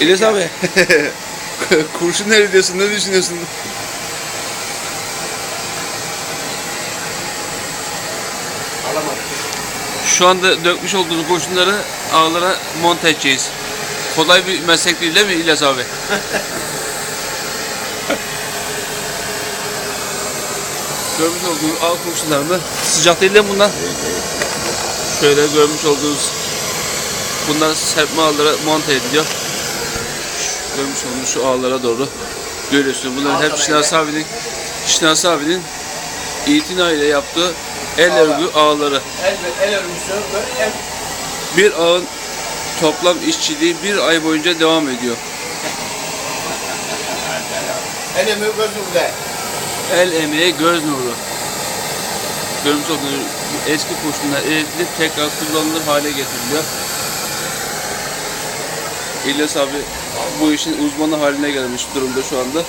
İlyas abi. Kurşun ne diyorsun? Ne düşünüyorsun? Alamadım. Şu anda dökmüş olduğunuz kurşunları ağlara monte edeceğiz. Kolay bir meslek değil değil mi İlyas abi? görmüş olduğunuz ağ kurşunlarını sıcak değil de bunlar. Şöyle görmüş olduğunuz bunlar serpme ağlara monte ediliyor. Görmüş olduğunuz şu ağlara doğru görüyorsunuz. Bunların hep Şinas abinin Şinas abinin itinayla yaptığı el örgü ağları. El, el örgüsü böyle el. Bir ağın toplam işçiliği bir ay boyunca devam ediyor. El emeği gözümde. El emeği göz nuru. Görmüş olduğunuz eski kurşunlar eritilip tekrar kullanılır hale getiriliyor. İlyas abi bu işin uzmanı haline gelmiş durumda şu anda.